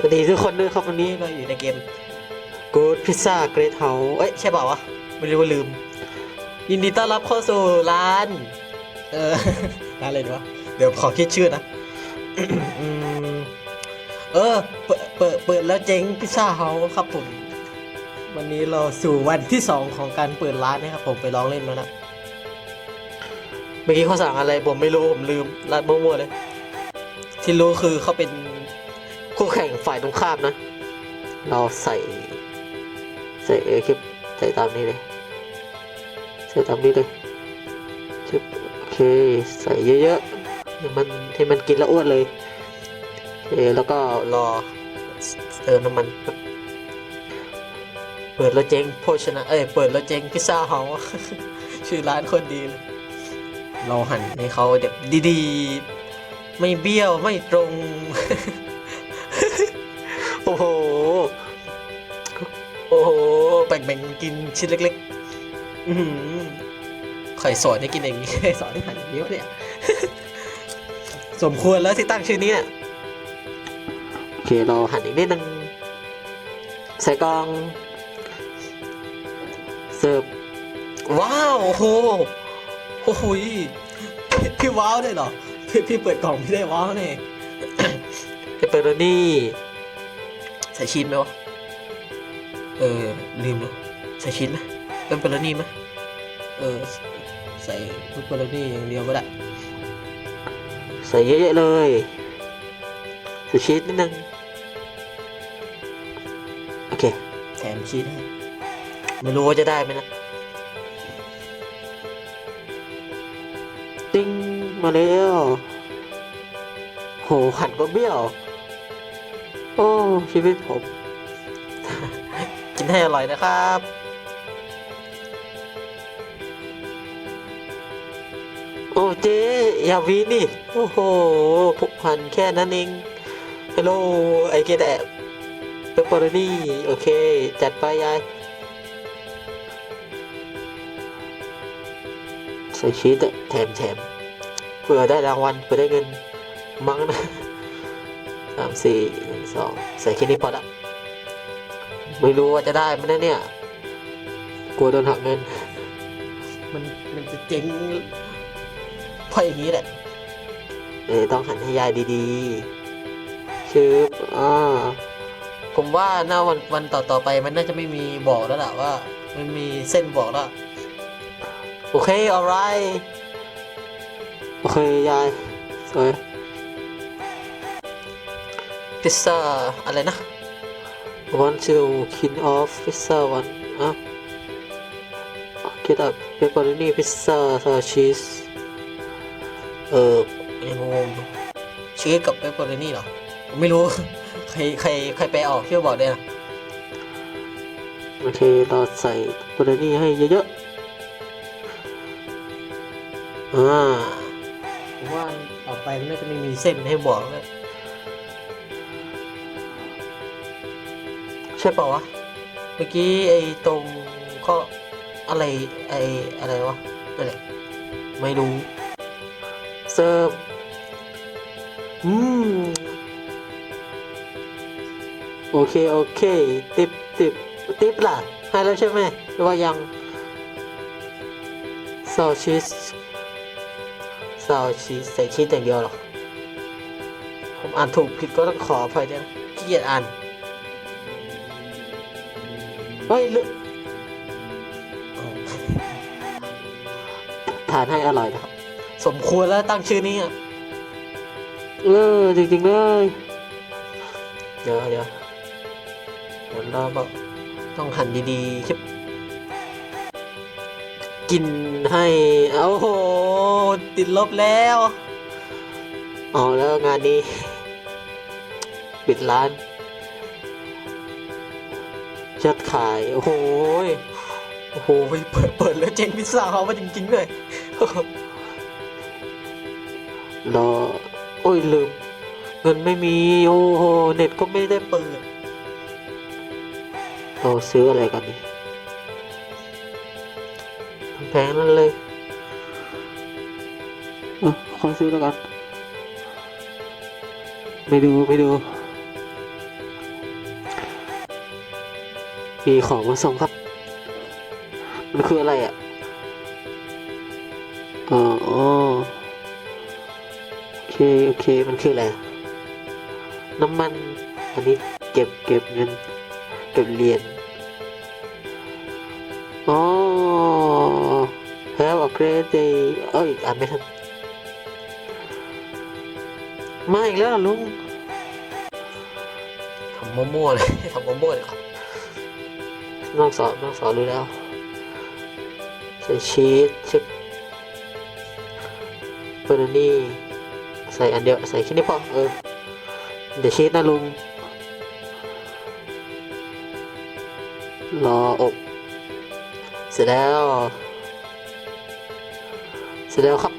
สวัสดีทุกคนด้วยครับวันนี้เราอยู่ในเกม Good Pizza Great House เอ้ยใช่เปล่าวะ ไม่รู้ว่าลืม ยินดีต้อนรับเข้าสู่ร้าน เออร้านอะไรดีวะ เดี๋ยวขอคิดชื่อนะ เออ เปิดเปิดเปิดแล้วเจ๊งพิซซ่าเฮาครับผม วันนี้เราสู่วันที่สองของการเปิดร้านนะครับผมไปลองเล่นมาแล้วเมื่อกี้เขาสั่งอะไรผมไม่รู้ผมลืมร้านมั่วๆเลย ที่รู้คือเขาเป็น คู่แข่งฝ่ายตรงข้ามนะ เราใส่ ใส่เอคลิปใส่ตามนี้เลย ใส่ตามนี้เลยชึบโอเค ใส่เยอะๆให้มันให้มันกินแล้วอ้วนเลยโอเคแล้วก็รอเติมน้ำมัน เปิดแล้วเจ๊งโภชนะ เอ้ย เปิดแล้วเจ๊งพิซซ่าเฮาชื่อร้านคนดีเลยเราหันให้เขาแบบดีๆ ไม่เบี้ยวไม่ตรง อ้โห โอ้โห แบ่งๆกินชิ้นเล็กๆ อือหือใครสอนให้กินอย่างนี้สอนให้หั่นอย่างนี้วะเนี่ย สมควรแล้วที่ตั้งชื่อนี้เนี่ยโอเคเราหั่นอีกนิดนึงใส่กล่อง เสิร์ฟ ว้าว โอ้โห โอ้โหพี่พี่ว้าวได้เหรอ พี่พี่เปิดกล่องพี่ได้ว้าวเนี่ย เปเปอโรนี่ ใส่ชีสไหมวะ เออ ลืมเนาะใส่ชีสไหมเปปเปโรนี่ไหมเออ ใส่เปปเปโรนี่อย่างเดียวก็ได้ ใส่เยอะๆเลยใส่ชีสนิดนึง โอเค แถมชีสให้ไม่รู้ว่าจะได้ไหมนะ ติ้งมาแล้วโหหันก็เบี้ยว โอ้ชีวิตผม กินให้อร่อยนะครับโอ้เจ๊อย่าวีนี่ โอ้โหผูกพันแค่นั้นเองฮัลโหลไอเกดแอบเปปเปอร์นี่ โอเค จัดไปยายใส่ชีสแถมแถมเผื่อได้รางวัลเผื่อได้เงินมั้งนะ สามสี่หนึ่งสองใส่แค่นี้พอละไม่รู้ว่าจะได้ไหมนะเนี่ย กลัวโดนหักเงิน มันมันจะเจ๊งเพราะอย่างนี้แหละ เออต้องหันให้ยายดีๆชืบอ่าผมว่าหน้าวันวันต่อต่อๆไปมันน่าจะไม่มีบอกแล้วล่ะว่า มันมีเส้นบอกแล้ว โอเค alright โอเค ยายสวย พิซซ่าอะไรนะ want to king of pizza one อะ get up pepperoni pizza sour cheese เออยังงงอยู่ชีสกับเปปเปอโรนี่เหรอผมไม่รู้ ใครใครใครไปออกช่วยบอกด้วยนะโอเคเราใส่เปปเปอโรนี่ให้เยอะๆอ่าผมว่าต่อไปมันน่าจะไม่มีเส้นให้บอกแล้ว ใช่ป่าวะ เมื่อกี้ไอ้ตรงก็อะไรไอ้อะไรวะนั่นแหละไม่รู้เสิร์ฟ อืม โอเค โอเค ติบติบติบล่ะ ให้แล้วใช่ไหมหรือว่ายังซอชีสซอชีสใส่ชีสอย่างเดียวหรอ ผมอ่านถูกผิดก็ต้องขออภัยด้วยเกียจอ่าน เฮ้ยลึทานให้อร่อยนะครับสมควรแล้วตั้งชื่อนี้อะเออจริงๆเลย เดี๋ยวเดี๋ยวเดี๋ยวเราก็ต้องหั่นดีๆชิบกินให้โอ้โหติดลบแล้วเอาแล้วงานนี้ ปิดร้าน ยอดขาย โอ้โหโอ้โหเปิดเปิดแล้วเจ๊งพิซซ่าเขามาจริง ๆ เลยรอโอ้ยลืม เงินไม่มี โอ้โห เน็ตก็ไม่ได้เปิด เราซื้ออะไรกันนี่แพงนั่นเลยเออขอซื้อแล้วกันไม่ดูไม่ดู มีของมาส่งครับ มันคืออะไรอะอ๋ออ๋อโอเค โอเค มันคืออะไร น้ำมัน อันนี้เก็บเก็บเงิน เก็บเหรียญอ๋อ have a great day เอ้ยอ่านไม่ทันมาอีกแล้วลุง ทำมั่วๆเลย ทำมั่วๆเลยครับ น้องสอนน้องสอนรู้แล้ว ใส่ชีสเช็คเบอร์นี่ใส่อันเดียวใส่แค่นี้พอเออเดี๋ยวชีสนะลุงรออบเสร็จแล้ว เสร็จแล้วครับ